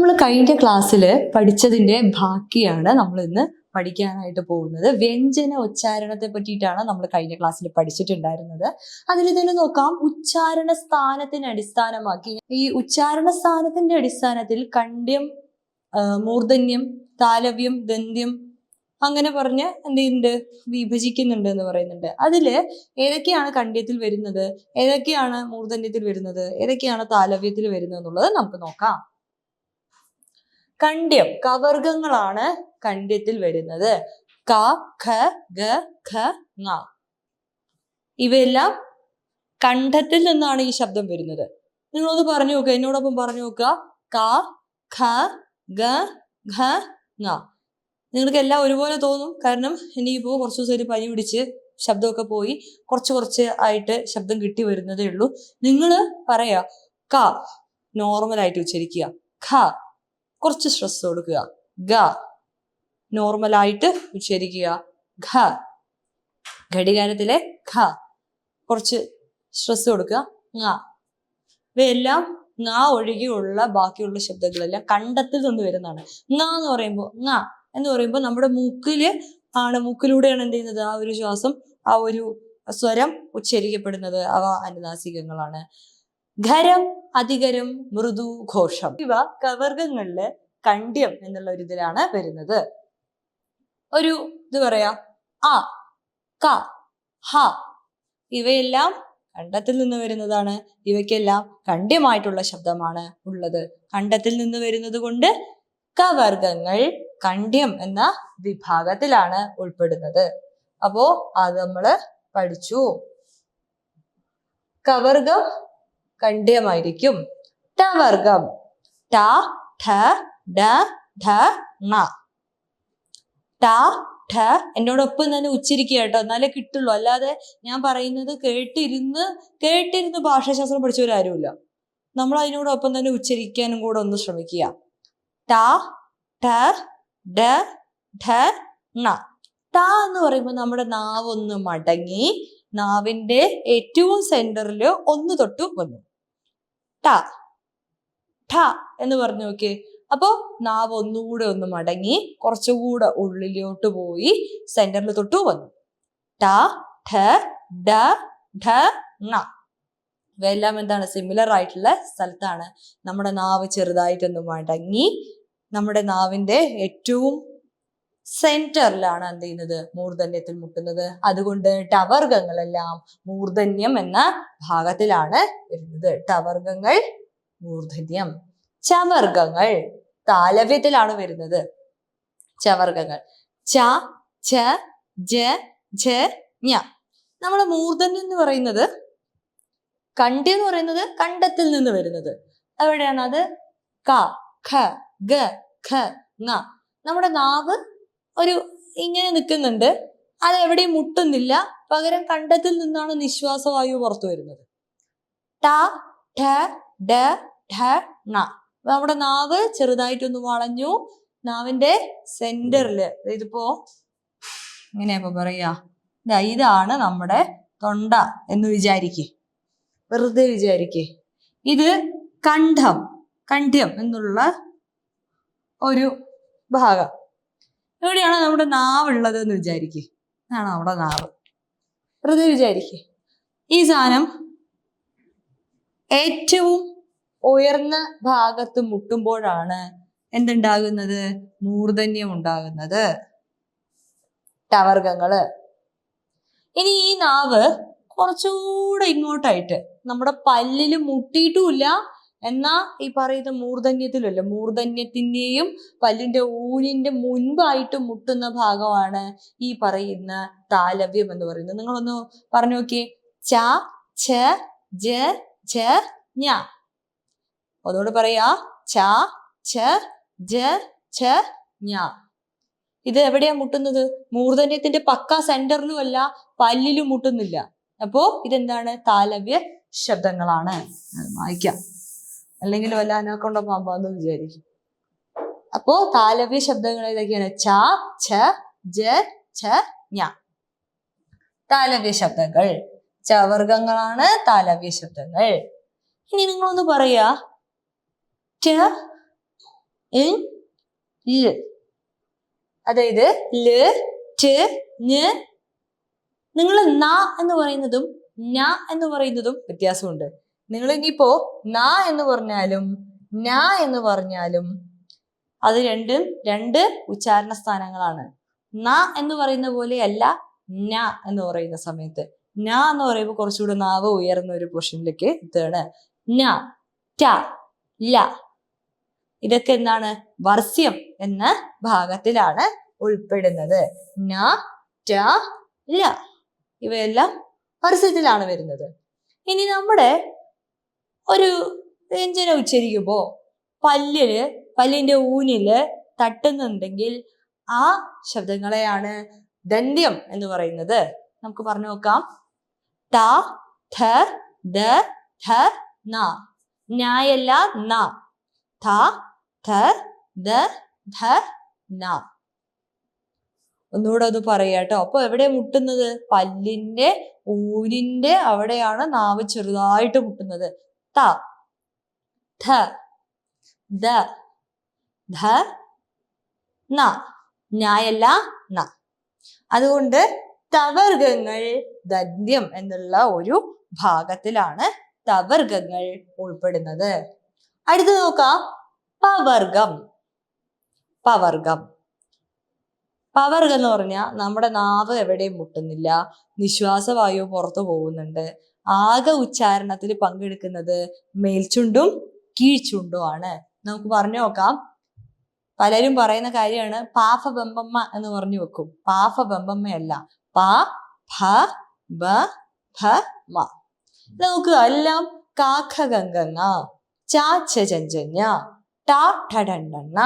നമ്മൾ കഴിഞ്ഞ ക്ലാസ്സിൽ പഠിച്ചതിന്റെ ബാക്കിയാണ് നമ്മൾ ഇന്ന് പഠിക്കാനായിട്ട് പോകുന്നത്. വ്യഞ്ജന ഉച്ചാരണത്തെ പറ്റിയിട്ടാണ് നമ്മൾ കഴിഞ്ഞ ക്ലാസ്സിൽ പഠിച്ചിട്ടുണ്ടായിരുന്നത്. അതിൽ തന്നെ നോക്കാം. ഉച്ചാരണ സ്ഥാനത്തിന് അടിസ്ഥാനമാക്കി ഈ ഉച്ചാരണ സ്ഥാനത്തിന്റെ അടിസ്ഥാനത്തിൽ കണ്ഠ്യം മൂർധന്യം താലവ്യം ദന്ത്യം അങ്ങനെ പറഞ്ഞ് എന്ത് ചെയ്യുന്നുണ്ട് വിഭജിക്കുന്നുണ്ട് എന്ന് പറയുന്നുണ്ട്. അതിൽ ഏതൊക്കെയാണ് കണ്ഠ്യത്തിൽ വരുന്നത്? ഏതൊക്കെയാണ് മൂർധന്യത്തിൽ വരുന്നത്? ഏതൊക്കെയാണ് താലവ്യത്തിൽ വരുന്നത് എന്നുള്ളത് നമുക്ക് നോക്കാം. കണ്ഡ്യം കവർഗങ്ങളാണ് കണ്ട്യത്തിൽ വരുന്നത്. ക ഖ ഗ ഖ ങ. ഇവയെല്ലാം കണ്ഠത്തിൽ നിന്നാണ് ഈ ശബ്ദം വരുന്നത്. നിങ്ങളൊന്ന് പറഞ്ഞു നോക്കുക എന്നോടൊപ്പം പറഞ്ഞു നോക്കുക. ക ഖ ഗ ഘ ങ. നിങ്ങൾക്ക് എല്ലാം ഒരുപോലെ തോന്നും. കാരണം എനിക്കിപ്പോൾ കുറച്ച് ദിവസമായിട്ട് പനി പിടിച്ച് ശബ്ദമൊക്കെ പോയി. കുറച്ച് കുറച്ച് ആയിട്ട് ശബ്ദം കിട്ടി വരുന്നതേ ഉള്ളൂ. നിങ്ങൾ പറയാ ക നോർമൽ ആയിട്ട് ഉച്ചരിക്കുക. ഖ കുറച്ച് സ്ട്രെസ് കൊടുക്കുക. ഗ. നോർമലായിട്ട് ഉച്ചരിക്കുക. ഘ. ഘടികാരത്തിലെ ഖ കുറച്ച് സ്ട്രെസ് കൊടുക്കുക. ങ. ഇവയെല്ലാം ങ ഒഴികെയുള്ള ബാക്കിയുള്ള ശബ്ദങ്ങളെല്ലാം കണ്ടത്തിൽ നിന്ന് വരുന്നതാണ്. ങ എന്ന് പറയുമ്പോൾ ങ എന്ന് പറയുമ്പോൾ നമ്മുടെ മൂക്കിൽ ആണ് മൂക്കിലൂടെയാണ് എന്ത് ചെയ്യുന്നത്? ആ ഒരു ശ്വാസം ആ ഒരു സ്വരം ഉച്ചരിക്കപ്പെടുന്നത്. അവ അനുനാസികങ്ങളാണ്. ഖരം അധികരം മൃദു ഘോഷം. ഇവ കവർഗങ്ങളിൽ കണ്ഡ്യം എന്നുള്ള ഒരു ഇതിലാണ് വരുന്നത്. ഒരു ഇത് പറയാ ആ ക ഹ ഇവയെല്ലാം കണ്ടത്തിൽ നിന്ന് വരുന്നതാണ്. ഇവയ്ക്കെല്ലാം കണ്ഡ്യമായിട്ടുള്ള ശബ്ദമാണ് ഉള്ളത്. കണ്ടത്തിൽ നിന്ന് വരുന്നത് കൊണ്ട് കവർഗങ്ങൾ കണ്ഡ്യം എന്ന വിഭാഗത്തിലാണ് ഉൾപ്പെടുന്നത്. അപ്പോ അത് നമ്മൾ പഠിച്ചു. കവർഗം കണ്ഡ്യമായിരിക്കും വർഗം. ട ഠ ഡ ധ ണ. ട ഠ എന്നോടൊപ്പം തന്നെ ഉച്ചരിക്കുക കേട്ടോ. എന്നാലേ കിട്ടുള്ളൂ. അല്ലാതെ ഞാൻ പറയുന്നത് കേട്ടിരുന്ന് കേട്ടിരുന്ന് ഭാഷാശാസ്ത്രം പഠിച്ചവരാരുമില്ല നമ്മൾ അതിനോടൊപ്പം തന്നെ ഉച്ചരിക്കാനും കൂടെ ഒന്ന് ശ്രമിക്കുക. ട ട ഡ ഠ ണ. ട എന്ന് പറയുമ്പോൾ നമ്മുടെ നാവ് ഒന്ന് മടങ്ങി നാവിന്റെ ഏറ്റവും സെന്ററിൽ ഒന്ന് തൊട്ട് വന്നു ട ഠ എന്ന് പറഞ്ഞു നോക്കിയേ അപ്പോ നാവ് ഒന്നുകൂടെ ഒന്ന് മടങ്ങി കുറച്ചുകൂടെ ഉള്ളിലോട്ട് പോയി സെന്ററിൽ തൊട്ടു വന്നു. ട ഠ ഡ ണ. ഇവയെല്ലാം എന്താണ്? സിമിലർ ആയിട്ടുള്ള സ്ഥലത്താണ് നമ്മുടെ നാവ് ചെറുതായിട്ടൊന്ന് മടങ്ങി നമ്മുടെ നാവിന്റെ ഏറ്റവും സെന്ററിലാണ് എന്ത് ചെയ്യുന്നത്? മൂർധന്യത്തിൽ മുട്ടുന്നത്. അതുകൊണ്ട് ടവർഗങ്ങളെല്ലാം മൂർധന്യം എന്ന ഭാഗത്തിലാണ് വരുന്നത്. ടവർഗങ്ങൾ മൂർധന്യം. ചവർഗങ്ങൾ താലവ്യത്തിലാണ് വരുന്നത്. ചവർഗങ്ങൾ. ച ച ജ ജ ഞ നമ്മൾ മൂർധന്യം എന്ന് പറയുന്നത് കണ്ടി എന്ന് പറയുന്നത് കണ്ടത്തിൽ നിന്ന് വരുന്നത്. എവിടെയാണ് അത്? ക ഖ ഗ ഖ ങ. നമ്മുടെ നാവ് ഒരു ഇങ്ങനെ നിൽക്കുന്നുണ്ട്. അത് എവിടെയും മുട്ടുന്നില്ല. പകരം കണ്ടത്തിൽ നിന്നാണ് നിശ്വാസവായു പുറത്തു വരുന്നത്. ട ഠ ഡ നമ്മുടെ നാവ് ചെറുതായിട്ടൊന്ന് വളഞ്ഞു. നാവിന്റെ സെന്ററിൽ ഇതിപ്പോ എങ്ങനെയാ പറയാ. ഇതാണ് നമ്മുടെ തൊണ്ട എന്ന് വിചാരിക്കേ. വെറുതെ വിചാരിക്കേ. ഇത് കണ്ഠം. കണ്ഠ്യം എന്നുള്ള ഒരു ഭാഗം. എവിടെയാണ് നമ്മുടെ നാവ് ഉള്ളത് എന്ന് വിചാരിക്കേ. അതാണ് നമ്മുടെ നാവ്. വെറുതെ വിചാരിക്കേ. ഈ സാധനം ഏറ്റവും ഉയർന്ന ഭാഗത്ത് മുട്ടുമ്പോഴാണ് എന്തുണ്ടാകുന്നത്? മൂർധന്യം ഉണ്ടാകുന്നത് ടവർഗങ്ങൾ. ഇനി ഈ നാവ് കുറച്ചുകൂടെ ഇങ്ങോട്ടായിട്ട് നമ്മുടെ പല്ലിൽ മുട്ടിയിട്ടുമില്ല എന്നാ ഈ പറയുന്ന മൂർധന്യത്തിലല്ല? മൂർധന്യത്തിന്റെയും പല്ലിന്റെ ഊഴിന്റെ മുൻപായിട്ട് മുട്ടുന്ന ഭാഗമാണ് ഈ പറയുന്ന താലവ്യം എന്ന് പറയുന്നത്. നിങ്ങളൊന്ന് പറഞ്ഞു നോക്കിയേ. ച ഛ ജ ജ ഞ. ഒന്നുകൂടെ പറയാ ച ഛ ജ ച ഞ. ഇത് എവിടെയാ മുട്ടുന്നത്? മൂർധന്യത്തിന്റെ പക്ക സെന്ററിലും അല്ല പല്ലിലും മുട്ടുന്നില്ല. അപ്പോ ഇതെന്താണ്? താലവ്യ ശബ്ദങ്ങളാണ്. വായിക്കാം. അല്ലെങ്കിൽ വല്ല അനക്കൊണ്ടോ പോകാൻ എന്ന് വിചാരിക്കും. അപ്പോ താലവ്യ ശബ്ദങ്ങൾ ഏതൊക്കെയാണ് ച ഛ ജ ഛ ഞ താലവ്യ ശബ്ദങ്ങൾ. ചവർഗങ്ങളാണ് താലവ്യ ശബ്ദങ്ങൾ. ഇനി നിങ്ങളൊന്ന് പറയാ. ൽ അതായത് ൽ ട് ന്. നിങ്ങൾ ന എന്ന് പറയുന്നതും ന എന്ന് പറയുന്നതും വ്യത്യാസമുണ്ട്. നിങ്ങൾ ഇനിയിപ്പോ ന എന്ന് പറഞ്ഞാലും ന എന്ന് പറഞ്ഞാലും അത് രണ്ടും രണ്ട് ഉച്ചാരണ സ്ഥാനങ്ങളാണ്. ന എന്ന് പറയുന്ന പോലെയല്ല ന എന്ന് പറയുന്ന സമയത്ത്. ന എന്ന് പറയുമ്പോൾ കുറച്ചുകൂടെ നാവ് ഉയർന്ന ഒരു പൊസിഷനിലേക്ക് എത്തുകയാണ്. ന ട ല. ഇതൊക്കെ എന്താണ്? വർസ്യം എന്ന ഭാഗത്തിലാണ് ഉൾപ്പെടുന്നത്. ന ട ല. ഇവയെല്ലാം പരസ്യത്തിലാണ് വരുന്നത്. ഇനി നമ്മുടെ ഒരു വ്യഞ്ജനം ഉച്ചരിക്കുമ്പോൾ പല്ലിൽ പല്ലിന്റെ ഊനിൽ തട്ടുന്നുണ്ടെങ്കിൽ ആ ശബ്ദങ്ങളെയാണ് ദന്ത്യം എന്ന് പറയുന്നത്. നമുക്ക് പറഞ്ഞു നോക്കാം. ത ഥ ദ ധ ന. ന്യായല്ല ന. ത ഥ ദ ധ ന. ഒന്നുകൂടെ അത് പറയാട്ടോ അപ്പൊ എവിടെ മുട്ടുന്നത്? പല്ലിന്റെ ഊരിന്റെ അവിടെയാണ് നാവ് ചെറുതായിട്ട് മുട്ടുന്നത്. ത ധ ദ ധ ന ഞായല്ല ന. അതുകൊണ്ട് തവർഗങ്ങൾ ദദ്യം എന്നുള്ള ഒരു ഭാഗത്തിലാണ് തവർഗങ്ങൾ ഉൾപ്പെടുന്നത്. അടുത്ത് നോക്കാം. പവർഗം പവർഗം. പവർഗം എന്ന് പറഞ്ഞാൽ നമ്മുടെ നാവ് എവിടെയും മുട്ടുന്നില്ല. നിശ്വാസവായു പുറത്തു പോകുന്നുണ്ട്. ആകെ ഉച്ചാരണത്തിൽ പങ്കെടുക്കുന്നത് മേൽച്ചുണ്ടും കീഴ്ചുണ്ടും ആണ്. നമുക്ക് പറഞ്ഞു നോക്കാം. പലരും പറയുന്ന കാര്യമാണ് പാഫബമ്പമ്മ എന്ന് പറഞ്ഞു വെക്കും. പാഫബമ്പമ്മയല്ല പാ ഭ ബ ഭ മ. നോക്കുക എല്ലാം കാഖഗംഗങ്ങ ചാച്ച ചഞ്ചഞ്ഞ ടാ ഠഡണ്ണ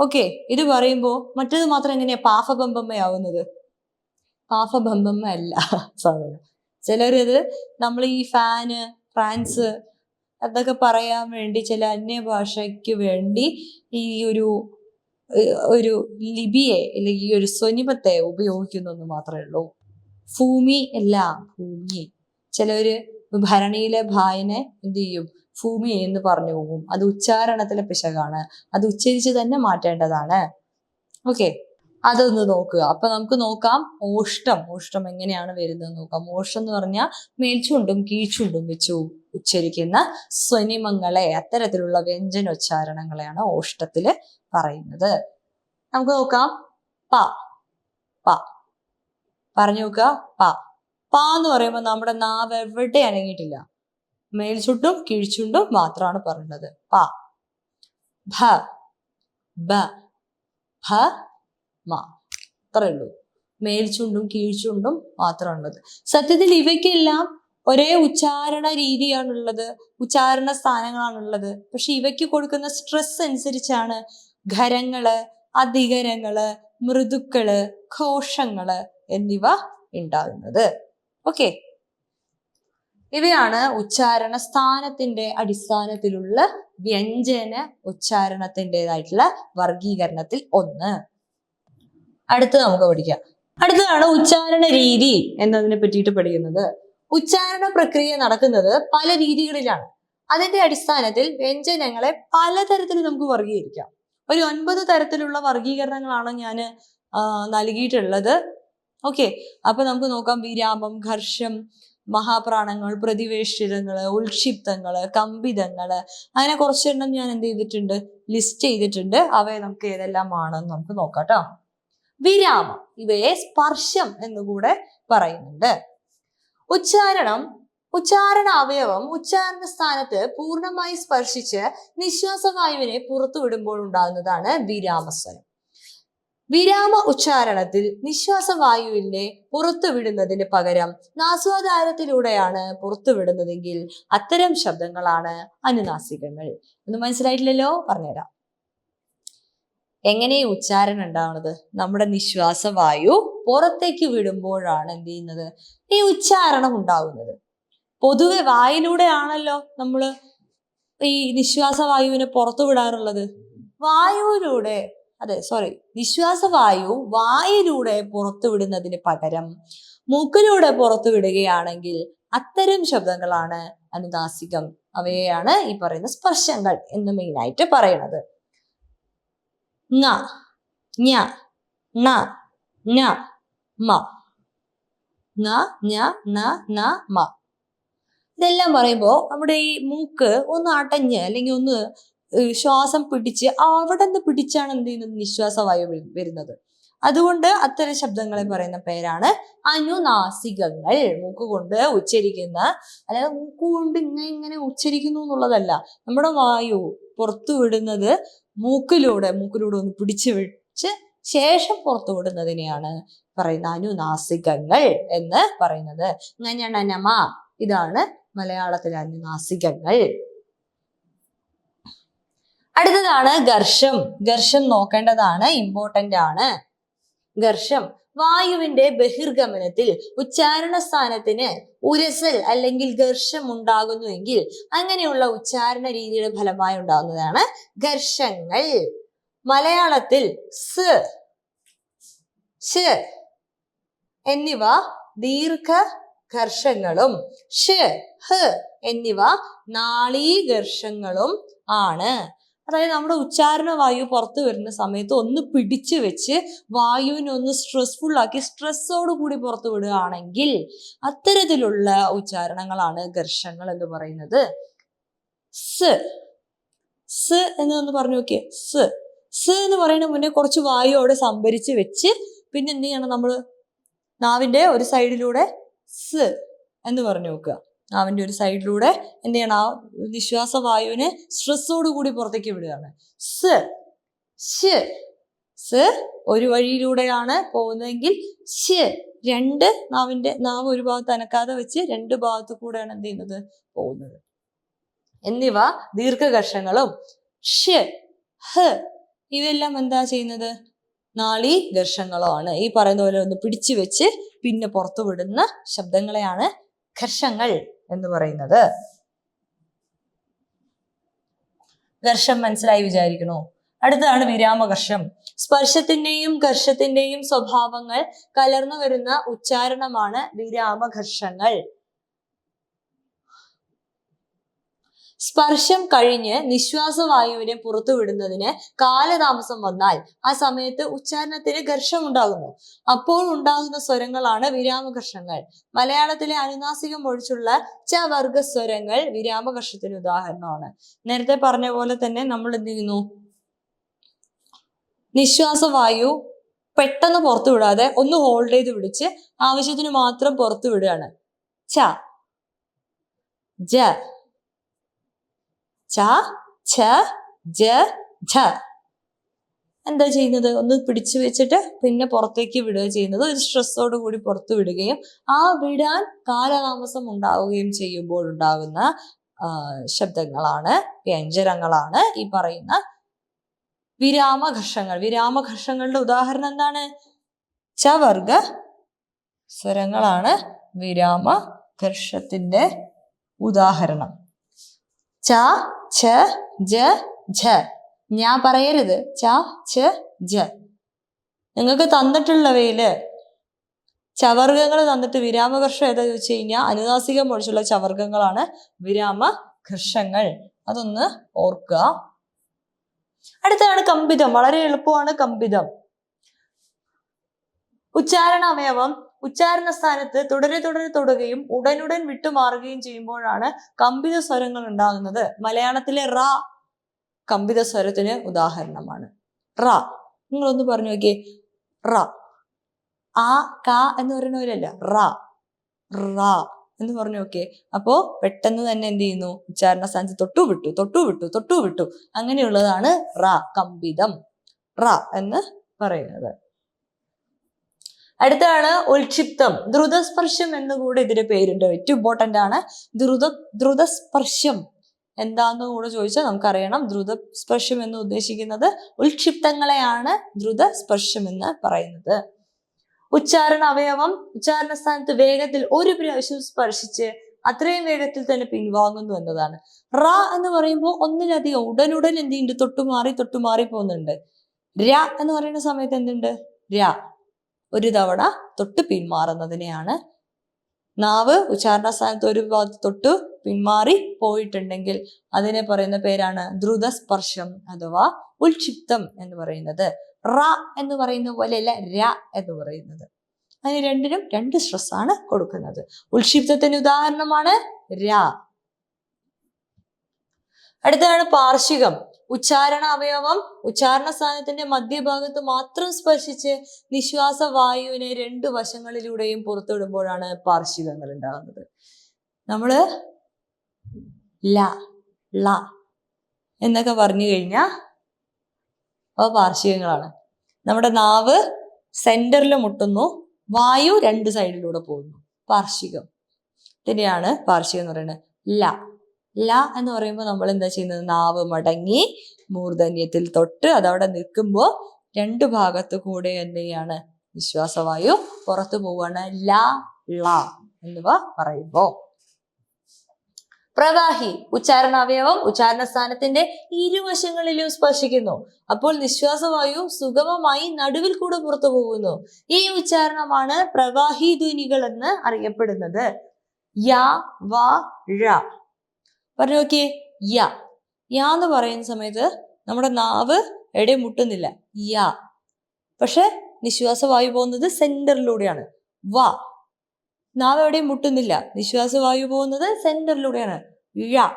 ഓക്കെ ഇത് പറയുമ്പോൾ മറ്റേത് മാത്രം എങ്ങനെയാ പാഫബമ്പമ്മയാവുന്നത് പാഫബമ്പമ്മ അല്ല സാധനം. ചിലരിത് നമ്മൾ ഈ ഫാന് ഫ്രാൻസ് അതൊക്കെ പറയാൻ വേണ്ടി ചില അന്യഭാഷയ്ക്ക് വേണ്ടി ഈ ഒരു ഒരു ലിപിയെ അല്ലെങ്കിൽ ഈ ഒരു സ്വനിമത്തെ ഉപയോഗിക്കുന്നു മാത്രമേ ഉള്ളൂ. ഭൂമി അല്ല ഭൂമി. ചിലവര് ഭരണിയിലെ ഭായനെ എന്ത് ചെയ്യും? ഭൂമി എന്ന് പറഞ്ഞു പോകും. അത് ഉച്ചാരണത്തിലെ പിശകാണ്. അത് ഉച്ചരിച്ച് തന്നെ മാറ്റേണ്ടതാണ്. ഓക്കെ. അതൊന്ന് നോക്കുക. അപ്പൊ നമുക്ക് നോക്കാം ഓഷ്ടം ഓഷ്ടം എങ്ങനെയാണ് വരുന്നത് നോക്കാം. ഓഷ്ടം എന്ന് പറഞ്ഞാൽ മേൽച്ചുണ്ടും കീഴ്ച്ചുണ്ടും വെച്ച് ഉച്ചരിക്കുന്ന സ്വനിമങ്ങളെ അത്തരത്തിലുള്ള വ്യഞ്ജനോച്ചാരണങ്ങളെയാണ് ഓഷ്ടത്തിൽ പറയുന്നത്. നമുക്ക് നോക്കാം. പ പ. പറഞ്ഞു നോക്കുക. പ. പ എന്ന് പറയുമ്പോൾ നമ്മുടെ നാവ് എവിടെ അനങ്ങിയിട്ടില്ല? മേൽചുണ്ടും കീഴ്ചുണ്ടും മാത്രമാണ് പറയുന്നത് പ. ഭ. ബ ഭ. മ അത്രേ ഉള്ളൂ. മേൽച്ചുണ്ടും കീഴ്ചുണ്ടും മാത്രമാണുള്ളത്. സത്യത്തിൽ ഇവയ്ക്കെല്ലാം ഒരേ ഉച്ചാരണ രീതിയാണുള്ളത് ഉച്ചാരണ സ്ഥാനങ്ങളാണുള്ളത്. പക്ഷെ ഇവയ്ക്ക് കൊടുക്കുന്ന സ്ട്രെസ് അനുസരിച്ചാണ് ഖരങ്ങൾ അധികരങ്ങൾ മൃദുക്കൾ ഘോഷങ്ങൾ എന്നിവ ഉണ്ടാകുന്നത്. ഓക്കെ. ഇവയാണ് ഉച്ചാരണ സ്ഥാനത്തിന്റെ അടിസ്ഥാനത്തിലുള്ള വ്യഞ്ജന ഉച്ചാരണത്തിന്റെതായിട്ടുള്ള വർഗീകരണത്തിൽ ഒന്ന്. അടുത്ത് നമുക്ക് പഠിക്കാം. അടുത്തതാണ് ഉച്ചാരണ രീതി എന്നതിനെ പറ്റിയിട്ട് പഠിക്കുന്നത്. ഉച്ചാരണ പ്രക്രിയ നടക്കുന്നത് പല രീതികളിലാണ്. അതിന്റെ അടിസ്ഥാനത്തിൽ വ്യഞ്ജനങ്ങളെ പലതരത്തിൽ നമുക്ക് വർഗീകരിക്കാം. ഒരു ഒൻപത് തരത്തിലുള്ള വർഗീകരണങ്ങളാണ് ഞാൻ നൽകിയിട്ടുള്ളത്. ഓക്കെ. അപ്പൊ നമുക്ക് നോക്കാം. വിരാമം ഘർഷം മഹാപ്രാണങ്ങൾ പ്രതിവേഷിതങ്ങൾ ഉൽക്ഷിപ്തങ്ങൾ കമ്പിതങ്ങൾ. അങ്ങനെ കുറച്ചെണ്ണം ഞാൻ എന്ത് ചെയ്തിട്ടുണ്ട്? ലിസ്റ്റ് ചെയ്തിട്ടുണ്ട്. അവയെ നമുക്ക് ഏതെല്ലാമാണെന്ന് നമുക്ക് നോക്കാം കേട്ടോ വിരാമം. ഇവയെ സ്പർശം എന്നുകൂടെ പറയുന്നുണ്ട്. ഉച്ചാരണം ഉച്ചാരണ അവയവം ഉച്ചാരണ സ്ഥാനത്ത് പൂർണമായി സ്പർശിച്ച് നിശ്വാസവായുവിനെ പുറത്തുവിടുമ്പോൾ ഉണ്ടാകുന്നതാണ് വിരാമസ്വരം. വിരാമ ഉച്ചാരണത്തിൽ നിശ്വാസവായുവിനെ പുറത്തുവിടുന്നതിന് പകരം നാസ്വാധാരത്തിലൂടെയാണ് പുറത്തുവിടുന്നതെങ്കിൽ അത്തരം ശബ്ദങ്ങളാണ് അനുനാസികങ്ങൾ. ഒന്ന് മനസ്സിലായിട്ടില്ലല്ലോ? പറഞ്ഞുതരാം. എങ്ങനെ ഈ ഉച്ചാരണം ഉണ്ടാവുന്നത്? നമ്മുടെ നിശ്വാസവായു പുറത്തേക്ക് വിടുമ്പോഴാണ് എന്ത് ചെയ്യുന്നത്? ഈ ഉച്ചാരണം ഉണ്ടാവുന്നത്. പൊതുവെ വായിലൂടെയാണല്ലോ നമ്മൾ ഈ നിശ്വാസവായുവിനെ പുറത്തു വിടാറുള്ളത്. വായുവിലൂടെ അതെ സോറി നിശ്വാസവായു വായിലൂടെ പുറത്തു വിടുന്നതിന് പകരം മൂക്കിലൂടെ പുറത്തു വിടുകയാണെങ്കിൽ അത്തരം ശബ്ദങ്ങളാണ് അനുനാസികം. അവയെയാണ് ഈ പറയുന്ന സ്പർശങ്ങൾ എന്ന് മെയിനായിട്ട് പറയുന്നത് ങ ഞ ണ ഞ മ. ങ ഞ ണ ന മ. ഇതെല്ലാം പറയുമ്പോൾ നമ്മുടെ ഈ മൂക്ക് ഒന്ന് അടഞ്ഞ് അല്ലെങ്കിൽ ഒന്ന് ശ്വാസം പിടിച്ച് അവിടെ നിന്ന് പിടിച്ചാണ് എന്ത് ചെയ്യുന്നത്? നിശ്വാസവായു വരുന്നത്. അതുകൊണ്ട് അത്തരം ശബ്ദങ്ങളെ പറയുന്ന പേരാണ് അനുനാസികങ്ങൾ. മൂക്ക് കൊണ്ട് ഉച്ചരിക്കുന്ന അല്ലാതെ മൂക്ക് കൊണ്ട് ഇങ്ങനെ ഇങ്ങനെ ഉച്ചരിക്കുന്നു എന്നുള്ളതല്ല. നമ്മുടെ വായു പുറത്തു വിടുന്നത് മൂക്കിലൂടെ മൂക്കിലൂടെ ഒന്ന് പിടിച്ചു വെച്ച് ശേഷം പുറത്തു വിടുന്നതിനെയാണ് പറയുന്ന അനുനാസികങ്ങൾ എന്ന് പറയുന്നത്. ngñണനമ ഇതാണ് മലയാളത്തിലെ അനുനാസികങ്ങൾ. അടുത്തതാണ് ഘർഷം. ഘർഷം നോക്കേണ്ടതാണ് ഇമ്പോർട്ടന്റ് ആണ്. ഘർഷം. വായുവിന്റെ ബഹിർഗമനത്തിൽ ഉച്ചാരണ സ്ഥാനത്തിന് ഉരസൽ അല്ലെങ്കിൽ ഘർഷം ഉണ്ടാകുന്നുവെങ്കിൽ അങ്ങനെയുള്ള ഉച്ചാരണ രീതിയുടെ ഫലമായി ഉണ്ടാകുന്നതാണ് ഘർഷങ്ങൾ. മലയാളത്തിൽ സ് എന്നിവ ദീർഘ ഘർഷങ്ങളും ഷ് ഹ് എന്നിവ നാളീഘർഷങ്ങളും ആണ്. അതായത് നമ്മുടെ ഉച്ചാരണ വായു പുറത്തു വരുന്ന സമയത്ത് ഒന്ന് പിടിച്ചു വെച്ച് വായുവിനെ ഒന്ന് സ്ട്രെസ്ഫുൾ ആക്കി സ്ട്രെസ്സോട് കൂടി പുറത്തു വിടുകയാണെങ്കിൽ അത്തരത്തിലുള്ള ഉച്ചാരണങ്ങളാണ് ഘർഷങ്ങൾ എന്ന് പറയുന്നത്. സ്. സ് എന്ന് ഒന്ന് പറഞ്ഞു നോക്കിയേ. സ്. സ് എന്ന് പറയുന്ന മുന്നേ കുറച്ച് വായു അവിടെ സംഭരിച്ച് വെച്ച് പിന്നെ എന്ത് ചെയ്യണം നമ്മൾ? നാവിന്റെ ഒരു സൈഡിലൂടെ സ് എന്ന് പറഞ്ഞു നോക്കുക. നാവിന്റെ ഒരു സൈഡിലൂടെ എന്ത് ചെയ്യണം ആ നിശ്വാസ വായുവിനെ സ്ട്രെസ്സോട് കൂടി പുറത്തേക്ക് വിടുകയാണ്. സ് ഷ് സ് ഒരു വഴിയിലൂടെയാണ് പോകുന്നതെങ്കിൽ ഷ് രണ്ട് നാവിന്റെ നാവ് ഒരു ഭാഗത്ത് അനക്കാതെ വെച്ച് രണ്ട് ഭാഗത്തു കൂടെയാണ് എന്ത് ചെയ്യുന്നത് പോകുന്നത്. എന്നിവ ദീർഘഘർഷങ്ങളും ഷ് ഹ് ഇവയെല്ലാം എന്താ ചെയ്യുന്നത്? നാളി ഘർഷങ്ങളാണ് ഈ പറയുന്ന പോലെ ഒന്ന് പിടിച്ചു വെച്ച് പിന്നെ പുറത്തു വിടുന്ന ശബ്ദങ്ങളെയാണ് ഘർഷങ്ങൾ. എന്ന് പറയുന്നത്. ഘർഷം മനസ്സിലായി വിചാരിക്കണോ? അടുത്തതാണ് വിരാമകർഷം സ്പർശത്തിന്റെയും ഘർഷത്തിന്റെയും സ്വഭാവങ്ങൾ കലർന്നു വരുന്ന ഉച്ചാരണമാണ് വിരാമഘർഷങ്ങൾ. സ്പർശം കഴിഞ്ഞ് നിശ്വാസവായുവിനെ പുറത്തുവിടുന്നതിന് കാലതാമസം വന്നാൽ ആ സമയത്ത് ഉച്ചാരണത്തിന് ഘർഷം ഉണ്ടാകുന്നു അപ്പോൾ ഉണ്ടാകുന്ന സ്വരങ്ങളാണ് വിരാമഘർഷങ്ങൾ. മലയാളത്തിലെ അനുനാസികം ഒഴിച്ചുള്ള ച വർഗ സ്വരങ്ങൾ വിരാമഘർഷത്തിന് ഉദാഹരണമാണ്. നേരത്തെ പറഞ്ഞ പോലെ തന്നെ നമ്മൾ എന്ത് ചെയ്യുന്നു? നിശ്വാസവായു പെട്ടെന്ന് പുറത്തു വിടാതെ ഒന്ന് ഹോൾഡ് ചെയ്ത് പിടിച്ച് ആവശ്യത്തിന് മാത്രം പുറത്തു വിടുകയാണ് ച. ജ. ച ഛ ജ ഝ. എന്താ ചെയ്യുന്നത്? ഒന്ന് പിടിച്ചു വെച്ചിട്ട് പിന്നെ പുറത്തേക്ക് വിടുക ചെയ്യുന്നത്. ഒരു സ്ട്രെസ്സോട് കൂടി പുറത്തു വിടുകയും ആ വിടാൻ കാലതാമസം ഉണ്ടാവുകയും ചെയ്യുമ്പോൾ ഉണ്ടാകുന്ന ശബ്ദങ്ങളാണ് വ്യഞ്ജനങ്ങളാണ് ഈ പറയുന്ന വിരാമഘർഷങ്ങൾ. വിരാമഘർഷങ്ങളുടെ ഉദാഹരണം എന്താണ്? ചവർഗ സ്വരങ്ങളാണ് വിരാമഘർഷത്തിന്റെ ഉദാഹരണം. ച ഛ ജ ഝ. ഞാൻ പറയരുത്. ച ഛ ജ. നിങ്ങൾക്ക് തന്നിട്ടുള്ളവയിൽ ചവർഗങ്ങൾ തന്നിട്ട് വിരാമകർഷം ഏതാ ചോദിച്ചു കഴിഞ്ഞാൽ അനുനാസികം ഒഴിച്ചുള്ള ചവർഗങ്ങളാണ് വിരാമ ഘർഷങ്ങൾ അതൊന്ന് ഓർക്കുക. അടുത്താണ് കമ്പിതം. വളരെ എളുപ്പമാണ് കമ്പിതം. ഉച്ചാരണ അവയവം ഉച്ചാരണ സ്ഥാനത്ത് തുടരെ തുടരെ തൊടുകയും ഉടനുടൻ വിട്ടുമാറുകയും ചെയ്യുമ്പോഴാണ് കമ്പിത സ്വരങ്ങൾ ഉണ്ടാകുന്നത്. മലയാളത്തിലെ റ കമ്പിത സ്വരത്തിന് ഉദാഹരണമാണ്. റ. നിങ്ങളൊന്ന് പറഞ്ഞു നോക്കിയേ. റ. ആ ക എന്ന് പറയുന്ന പോലെയല്ല. റ. റ എന്ന് പറഞ്ഞു നോക്കിയേ. അപ്പോ പെട്ടെന്ന് തന്നെ എന്ത് ചെയ്യുന്നു? ഉച്ചാരണ സ്ഥാനത്ത് തൊട്ടു വിട്ടു തൊട്ടു വിട്ടു തൊട്ടു വിട്ടു. അങ്ങനെയുള്ളതാണ് റ കമ്പിതം. റ എന്ന് പറയുന്നത്. അടുത്താണ് ഉൽക്ഷിപ്തം. ദ്രുതസ്പർശം എന്ന് കൂടെ ഇതിന്റെ പേരുണ്ട്. ഏറ്റവും ഇമ്പോർട്ടന്റ് ആണ്. ദ്രുത ദ്രുതസ്പർശം എന്താന്ന് കൂടെ ചോദിച്ചാൽ നമുക്കറിയണം. ദ്രുതസ്പർശം എന്ന് ഉദ്ദേശിക്കുന്നത് ഉൽക്ഷിപ്തങ്ങളെയാണ് ദ്രുതസ്പർശം എന്ന് പറയുന്നത്. ഉച്ചാരണ അവയവം ഉച്ചാരണ സ്ഥാനത്ത് വേഗത്തിൽ ഒരു പ്രാവശ്യം സ്പർശിച്ച് അത്രയും വേഗത്തിൽ തന്നെ പിൻവാങ്ങുന്നു എന്നതാണ്. റ എന്ന് പറയുമ്പോൾ ഒന്നിലധികം ഉടനുടൻ എന്ത് ചെയ്യുന്നുണ്ട് തൊട്ടുമാറി തൊട്ടുമാറി പോകുന്നുണ്ട്. ര എന്ന് പറയുന്ന സമയത്ത് എന്തുണ്ട്? ര. ഒരു തവണ തൊട്ട് പിന്മാറുന്നതിനെയാണ്. നാവ് ഉച്ചാരണ സ്ഥാനത്ത് ഒരു ഭാഗത്ത് തൊട്ട് പിന്മാറി പോയിട്ടുണ്ടെങ്കിൽ അതിനെ പറയുന്ന പേരാണ് ദ്രുതസ്പർശം അഥവാ ഉൽക്ഷിപ്തം എന്ന് പറയുന്നത്. റ എന്ന് പറയുന്ന പോലെയല്ല ര എന്ന് പറയുന്നത്. അതിന് രണ്ടിനും രണ്ട് സ്ട്രെസ് ആണ് കൊടുക്കുന്നത്. ഉൽക്ഷിപ്തത്തിന് ഉദാഹരണമാണ് ര. അടുത്തതാണ് പാർശ്വികം. ഉച്ചാരണ അവയവം ഉച്ചാരണ സ്ഥാനത്തിന്റെ മധ്യഭാഗത്ത് മാത്രം സ്പർശിച്ച് നിശ്വാസ വായുവിനെ രണ്ട് വശങ്ങളിലൂടെയും പുറത്തുവിടുമ്പോഴാണ് പാർശ്വികങ്ങൾ ഉണ്ടാകുന്നത്. നമ്മൾ ല ള എന്നൊക്കെ പറഞ്ഞു കഴിഞ്ഞാൽ അവ പാർശ്വികങ്ങളാണ്. നമ്മുടെ നാവ് സെന്ററിൽ മുട്ടുന്നു വായു രണ്ട് സൈഡിലൂടെ പോകുന്നു പാർശ്വികം. ഇതിനെയാണ് പാർശ്വികം എന്ന് പറയുന്നത്. ല. ല എന്ന് പറയുമ്പോൾ നമ്മൾ എന്താ ചെയ്യുന്നത്? നാവ് മടങ്ങി മൂർധന്യത്തിൽ തൊട്ട് അതവിടെ നിൽക്കുമ്പോൾ രണ്ട് ഭാഗത്തു കൂടെ എന്തെയാണ് വിശ്വാസവായു. പുറത്തു പോവാണ് ല ള എന്നിവ പറയുമ്പോ. പ്രവാഹി ഉച്ചാരണാവയവം ഉച്ചാരണ സ്ഥാനത്തിന്റെ ഇരുവശങ്ങളിലും സ്പർശിക്കുന്നു. അപ്പോൾ നിശ്വാസവായു സുഗമമായി നടുവിൽ കൂടെ പുറത്തു പോകുന്നു. ഈ ഉച്ചാരണമാണ് പ്രവാഹി ധ്വനികൾ എന്ന് അറിയപ്പെടുന്നത്. യ വ ഴ. പറഞ്ഞു നോക്കിയേ യ. യാ എന്ന് പറയുന്ന സമയത്ത് നമ്മുടെ നാവ് എവിടെ മുട്ടുന്നില്ല. യാ. പക്ഷെ നിശ്വാസവായു പോകുന്നത് സെന്ററിലൂടെയാണ്. വ. നാവ് എവിടെയും മുട്ടുന്നില്ല. നിശ്വാസവായു പോകുന്നത് സെന്ററിലൂടെയാണ്. ഴ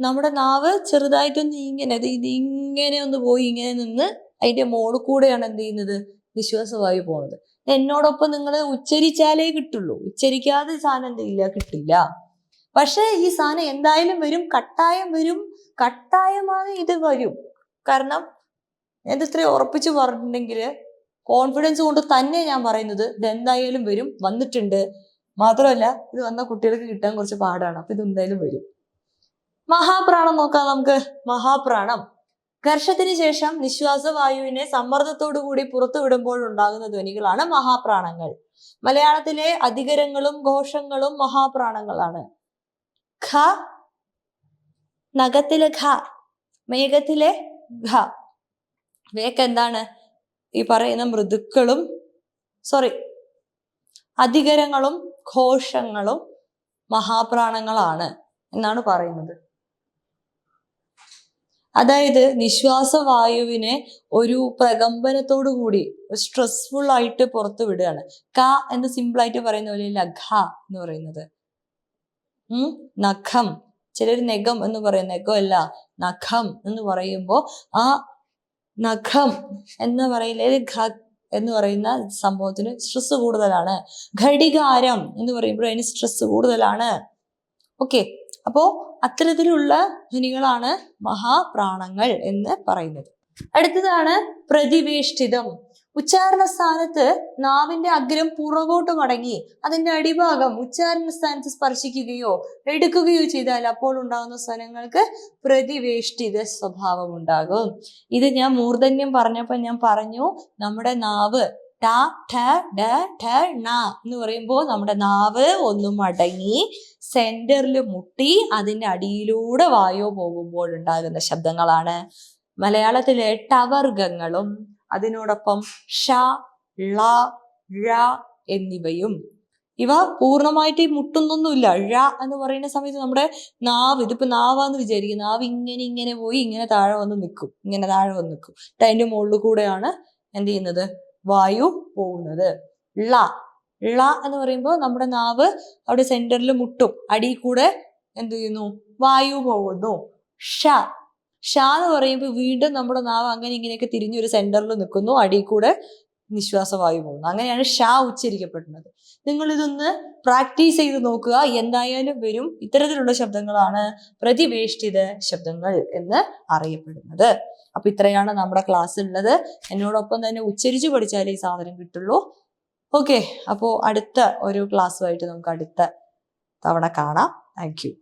നമ്മുടെ നാവ് ചെറുതായിട്ടൊന്ന് ഇങ്ങനെ ഇത് ഇങ്ങനെ ഒന്ന് പോയി ഇങ്ങനെ നിന്ന് അതിന്റെ മോൾ കൂടെയാണ് എന്ത് ചെയ്യുന്നത്? നിശ്വാസവായു പോകുന്നത്. എന്നോടൊപ്പം നിങ്ങൾ ഉച്ചരിച്ചാലേ കിട്ടുള്ളൂ. ഉച്ചരിക്കാതെ സാധനം എന്ത് കിട്ടില്ല. പക്ഷേ ഈ സാധനം എന്തായാലും വരും കട്ടായം വരും കട്ടായമായി ഇത് വരും. കാരണം ഇത് ഇത്രയും ഉറപ്പിച്ച് പറഞ്ഞിട്ടുണ്ടെങ്കിൽ കോൺഫിഡൻസ് കൊണ്ട് തന്നെ ഞാൻ പറയുന്നത് ഇത് എന്തായാലും വരും വന്നിട്ടുണ്ട്. മാത്രമല്ല ഇത് വന്ന കുട്ടികൾക്ക് കിട്ടാൻ കുറച്ച് പാടാണ്. അപ്പൊ ഇത് എന്തായാലും വരും. മഹാപ്രാണം നോക്കാം നമുക്ക്. മഹാപ്രാണം. ഘർഷത്തിന് ശേഷം നിശ്വാസവായുവിനെ സമ്മർദ്ദത്തോടു കൂടി പുറത്തു വിടുമ്പോൾ ഉണ്ടാകുന്ന ധ്വനികളാണ് മഹാപ്രാണങ്ങൾ. മലയാളത്തിലെ അധികരങ്ങളും ഘോഷങ്ങളും മഹാപ്രാണങ്ങളാണ്. ഖ നഖത്തിലെ ഖ മേഘത്തിലെ ഖ. ഇവയൊക്കെ എന്താണ്? ഈ പറയുന്ന മൃദുക്കളും സോറി അധികരങ്ങളും ഘോഷങ്ങളും മഹാപ്രാണങ്ങളാണ് എന്നാണ് പറയുന്നത്. അതായത് നിശ്വാസവായുവിനെ ഒരു പ്രകമ്പനത്തോടു കൂടി സ്ട്രെസ്ഫുൾ ആയിട്ട് പുറത്തു വിടുകയാണ്. ക എന്ന് സിമ്പിൾ ആയിട്ട് പറയുന്ന പോലെ ലഘ എന്ന് പറയുന്നത്. നഖം. ചിലർ നഖം എന്ന് പറയും. നഖമല്ല നഖം എന്ന് പറയുമ്പോൾ ആ നഖം എന്ന് പറയില്ലേ? എന്ന് പറയുന്ന സംഭവത്തിന് സ്ട്രെസ് കൂടുതലാണ്. ഘടികാരം എന്ന് പറയുമ്പോൾ അതിന് സ്ട്രെസ് കൂടുതലാണ്. ഓക്കെ അപ്പോ അത്തരത്തിലുള്ള ധ്വനികളാണ് മഹാപ്രാണങ്ങൾ എന്ന് പറയുന്നത്. അടുത്തതാണ് പ്രതിവേഷ്ടിതം. ഉച്ചാരണ സ്ഥാനത്ത് നാവിന്റെ അഗ്രം പുറകോട്ട് മടങ്ങി അതിന്റെ അടിഭാഗം ഉച്ചാരണ സ്ഥാനത്ത് സ്പർശിക്കുകയോ എടുക്കുകയോ ചെയ്താൽ അപ്പോൾ ഉണ്ടാകുന്ന സ്വനങ്ങൾക്ക് പ്രതിവേഷ്ടിത സ്വഭാവം ഉണ്ടാകും ഇത് ഞാൻ മൂർധന്യം പറഞ്ഞപ്പോൾ ഞാൻ പറഞ്ഞു നമ്മുടെ നാവ് ട ഡ എന്ന് പറയുമ്പോൾ നമ്മുടെ നാവ് ഒന്ന് മടങ്ങി സെന്ററിൽ മുട്ടി അതിന്റെ അടിയിലൂടെ വായു പോകുമ്പോൾ ഉണ്ടാകുന്ന ശബ്ദങ്ങളാണ്. മലയാളത്തിലെ ടവർഗങ്ങളും അതിനോടൊപ്പം ഷ ള ഴ എന്നിവയും. ഇവ പൂർണമായിട്ട് മുട്ടുന്നൊന്നുമില്ല. ഴ എന്ന് പറയുന്ന സമയത്ത് നമ്മുടെ നാവ് ഇതിപ്പോ നാവാന്ന് വിചാരിക്കും. നാവ് ഇങ്ങനെ ഇങ്ങനെ പോയി ഇങ്ങനെ താഴെ വന്ന് നിൽക്കും ഇങ്ങനെ താഴെ വന്ന് നിൽക്കും അതിന്റെ മുകളിൽ കൂടെയാണ് എന്ത് ചെയ്യുന്നത്? വായു പോകുന്നത്. ള ള എന്ന് പറയുമ്പോൾ നമ്മുടെ നാവ് അവിടെ സെന്ററിൽ മുട്ടും. അടിയിൽ കൂടെ എന്ത് ചെയ്യുന്നു? വായു പോകുന്നു. ഷ ഷ എന്ന് പറയുമ്പോൾ വീണ്ടും നമ്മുടെ നാവ് അങ്ങനെ ഇങ്ങനെയൊക്കെ തിരിഞ്ഞൊരു സെന്ററിൽ നിൽക്കുന്നു. അടി കൂടെ നിശ്വാസവായു പോകുന്നു. അങ്ങനെയാണ് ഷാ ഉച്ചരിക്കപ്പെടുന്നത്. നിങ്ങൾ ഇതൊന്ന് പ്രാക്ടീസ് ചെയ്ത് നോക്കുക. എന്തായാലും വരും ഇത്തരത്തിലുള്ള ശബ്ദങ്ങളാണ് പ്രതിവേഷ്ടിത ശബ്ദങ്ങൾ എന്ന് അറിയപ്പെടുന്നത്. അപ്പൊ ഇത്രയാണ് നമ്മുടെ ക്ലാസ് ഉള്ളത്. എന്നോടൊപ്പം തന്നെ ഉച്ചരിച്ചു പഠിച്ചാലേ ഈ സാധനം കിട്ടുള്ളൂ. ഓക്കെ അപ്പോൾ അടുത്ത ഒരു ക്ലാസ്സുമായിട്ട് നമുക്ക് അടുത്ത തവണ കാണാം. Thank you